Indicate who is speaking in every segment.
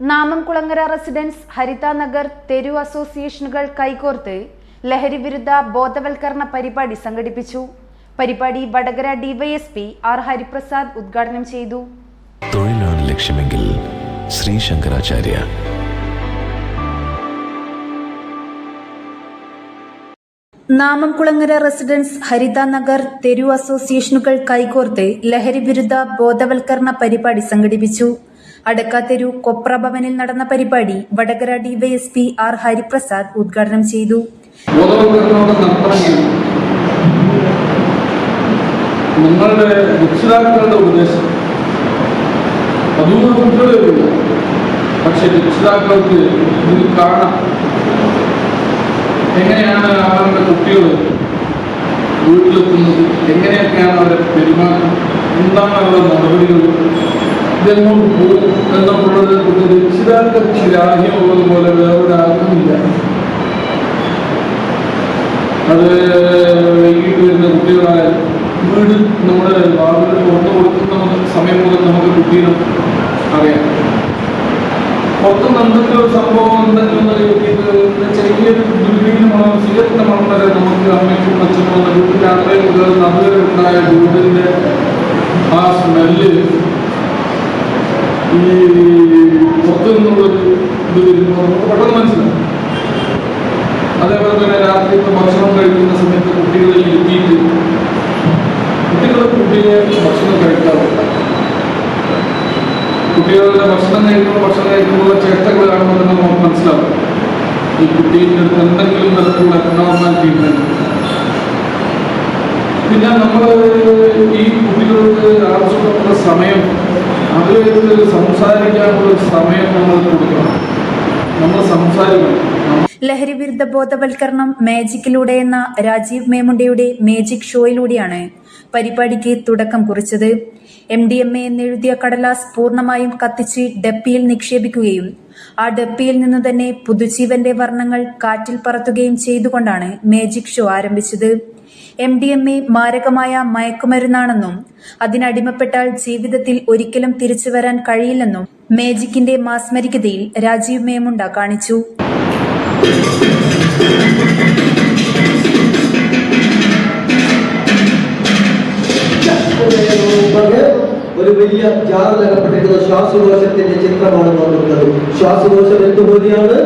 Speaker 1: നാമംകുളങ്ങര residence Haritha Nagar തെരു അസോസിയേഷനുകൾ കൈകോർത്ത് ലഹരി വിരുദ്ധ ബോധവൽക്കരണ പരിപാടി സംഘടിപ്പിച്ചു. പരിപാടി വടകര ഡിവൈഎസ്പി ആർ ഹരിപ്രസാദ് ഉദ്ഘാടനം ചെയ്തു.
Speaker 2: തൊഴിലാണ് ലക്ഷ്യമെങ്കിൽ ശ്രീ ശങ്കരാചാര്യ.
Speaker 1: നാമംകുളങ്ങര റെസിഡൻസ് ഹരിത നഗർ തെരു അസോസിയേഷനുകൾ കൈകോർത്ത് ലഹരി വിരുദ്ധ ബോധവൽക്കരണ പരിപാടി സംഘടിപ്പിച്ചു. അടക്കാത്തെരു കൊപ്ര ഭവനിൽ നടന്ന പരിപാടി വടകര ഡിവൈഎസ്പി ആർ ഹരിപ്രസാദ് ഉദ്ഘാടനം ചെയ്തു.
Speaker 3: പക്ഷെ രക്ഷിതാക്കൾക്ക് ഇതിൽ കാണാം. എങ്ങനെയാണ് അവരുടെ കുട്ടികൾ വീട്ടിലെത്തുന്നത്? എങ്ങനെയൊക്കെയാണ് അവരെ പെരുമാറ്റം? എന്താണ് അവരുടെ ഇതെങ്ങോട്ട് പോകും എന്നുള്ളത് കൊണ്ട് രക്ഷിതാക്കൾക്ക് പോലെ വേറൊരാഗ്രഹമില്ല അത് വൈകിട്ട് വരുന്ന കുട്ടികളായാലും വീട് നമ്മുടെ വാതിൽ തുറന്നു കൊടുക്കുന്ന മുതൽ സമയം മുതൽ നമുക്ക് കുട്ടീനെ അറിയാം പുറത്തുനിന്ന് എന്തെങ്കിലും ഒരു സംഭവം എന്തെങ്കിലും ചെറിയൊരു ബിൽഡിങ്ങിന് മണം സിഗരറ്റിന്റെ മണം വരെ നമുക്ക് അമ്മയ്ക്കും അച്ഛനും വീട്ടിൽ രാത്രി മുതൽ നടുവരെ ഉണ്ടായ വീടിന്റെ ആ സ്മെല്ല് ഈ പുറത്തു നിന്നുള്ളൊരു ഇത് വരുമ്പോൾ നമുക്ക് പെട്ടെന്ന് മനസ്സിലാവും. അതേപോലെ തന്നെ രാത്രി ഭക്ഷണം കഴിക്കുന്ന സമയത്ത് കുട്ടികളെ ഇരുത്തിയിട്ട് കുട്ടികളെ കുട്ടിയെ ഭക്ഷണം കഴിക്കാറില്ല കുട്ടികളുടെ ഭക്ഷണം കഴിക്കുമ്പോൾ ഭക്ഷണം കഴിക്കുമ്പോൾ ചേട്ടകൾ നമുക്ക് മനസ്സിലാവും ഈ കുട്ടീന്റെ അടുത്ത് എന്തെങ്കിലും തരത്തിലുള്ള അബ്നോർമാലിറ്റി ഉണ്ടെങ്കിൽ പിന്നെ നമ്മൾ ഈ കുട്ടികൾക്ക് ആവശ്യമുള്ള സമയം അവർക്ക് സംസാരിക്കാനുള്ള സമയം നമ്മൾ കൊടുക്കണം. നമ്മൾ സംസാരിക്കണം. നമ്മൾ
Speaker 1: ലഹരി വിരുദ്ധ ബോധവൽക്കരണം മാജിക്കിലൂടെ എന്ന രാജീവ് മേമുണ്ടയുടെ മാജിക് ഷോയിലൂടെയാണ് പരിപാടിക്ക് തുടക്കം കുറിച്ചത്. എം ഡി എം എ എന്നെഴുതിയ കടലാസ് പൂർണമായും കത്തിച്ച് ഡപ്പിയിൽ നിക്ഷേപിക്കുകയും ആ ഡപ്പിയിൽ നിന്ന് തന്നെ പുതുജീവന്റെ വർണങ്ങൾ കാറ്റിൽ പറത്തുകയും ചെയ്തുകൊണ്ടാണ് മേജിക് ഷോ ആരംഭിച്ചത്. എം ഡി എം എ മാരകമായ മയക്കുമരുന്നാണെന്നും അതിനടിമപ്പെട്ടാൽ ജീവിതത്തിൽ ഒരിക്കലും തിരിച്ചു വരാൻ കഴിയില്ലെന്നും മേജിക്കിന്റെ മാസ്മരികതയിൽ രാജീവ് മേമുണ്ട കാണിച്ചു.
Speaker 4: ഒരു വലിയ ജാറിലകപ്പെട്ടിരിക്കുന്ന ശ്വാസകോശത്തിന്റെ ചിത്രമാണ് നോക്കുന്നത് ശ്വാസകോശം എന്തുപോലെയാണ്?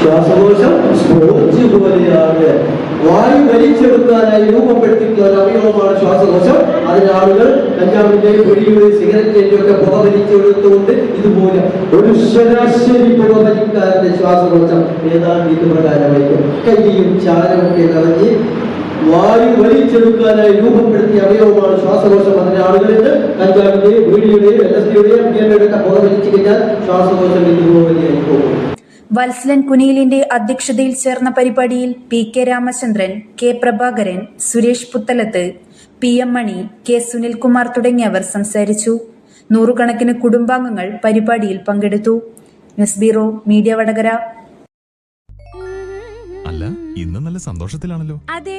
Speaker 4: ശ്വാസകോശം സ്പോഞ്ച് പോലെയാണ്. വായു വലിച്ചെടുക്കാനായി രൂപപ്പെടുത്തിയിട്ടുള്ള ഒരു അവയവമാണ് ശ്വാസകോശം. അതിന് ആളുകൾ കഞ്ചാവിന്റെയും പിടിയുടെയും സിഗരറ്റിന്റെയും ഒക്കെ പുക വലിച്ചെടുത്തുകൊണ്ട് ഇതുപോലെ ഒരു ശരാശരി പുക വലിക്കാരന്റെ ശ്വാസകോശം ഏതാണ്ട് ഇത് പ്രകാരമായിരിക്കും കയ്യും ചാരമൊക്കെ കളഞ്ഞ് വായു വലിച്ചെടുക്കാനായി രൂപപ്പെടുത്തിയ അവയവമാണ് ശ്വാസകോശം അതിന്റെ ആളുകളിൽ കഞ്ചാവിന്റെയും വീടിയുടെയും എൽ എസ് ഡിയുടെയും ഒക്കെ പുക വലിച്ചു കഴിഞ്ഞാൽ ശ്വാസകോശം ഇതുപോലെയായി പോകും
Speaker 1: വത്സലൻ കുനിയിലിന്റെ അധ്യക്ഷതയിൽ ചേർന്ന പരിപാടിയിൽ P K Ramachandran K Prabhakaran Suresh Puthalath P M Mani K Sunilkumar തുടങ്ങിയവർ സംസാരിച്ചു. നൂറുകണക്കിന് കുടുംബാംഗങ്ങൾ പരിപാടിയിൽ പങ്കെടുത്തു. News bureau media Vadakara.
Speaker 5: അല്ല ഇന്ന് നല്ല സന്തോഷത്തിലാണല്ലോ.
Speaker 6: അതെ.